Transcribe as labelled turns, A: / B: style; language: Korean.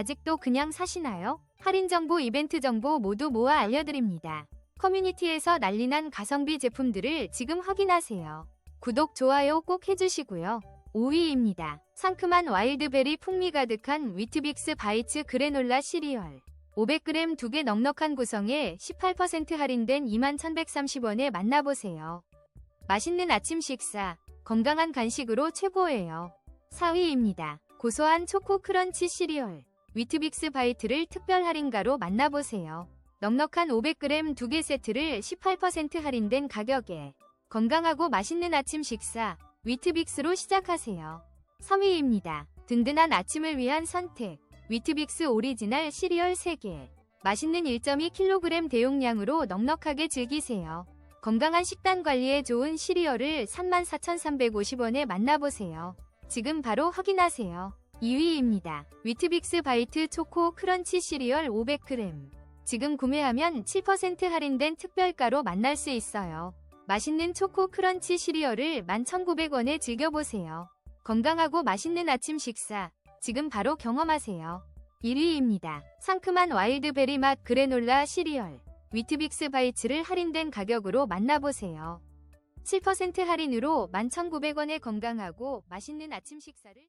A: 아직도 그냥 사시나요? 할인 정보, 이벤트 정보 모두 모아 알려드립니다. 커뮤니티에서 난리난 가성비 제품들을 지금 확인하세요. 구독, 좋아요 꼭 해주시고요. 5위입니다. 상큼한 와일드베리 풍미 가득한 위트빅스 바이츠 그래놀라 시리얼. 500g 2개 넉넉한 구성에 18% 할인된 21,130원에 만나보세요. 맛있는 아침 식사, 건강한 간식으로 최고예요. 4위입니다. 고소한 초코 크런치 시리얼. 위트빅스 바이트를 특별 할인가로 만나보세요. 넉넉한 500g 2개 세트를 18% 할인된 가격에 건강하고 맛있는 아침 식사 위트빅스로 시작하세요. 3위입니다. 든든한 아침을 위한 선택 위트빅스 오리지널 시리얼 3개 맛있는 1.2kg 대용량으로 넉넉하게 즐기세요. 건강한 식단 관리에 좋은 시리얼을 34,350원에 만나보세요. 지금 바로 확인하세요. 2위입니다. 위트빅스 바이트 초코 크런치 시리얼 500g. 지금 구매하면 7% 할인된 특별가로 만날 수 있어요. 맛있는 초코 크런치 시리얼을 11,900원에 즐겨보세요. 건강하고 맛있는 아침 식사. 지금 바로 경험하세요. 1위입니다. 상큼한 와일드베리 맛 그래놀라 시리얼. 위트빅스 바이츠를 할인된 가격으로 만나보세요. 7% 할인으로 11,900원에 건강하고 맛있는 아침 식사를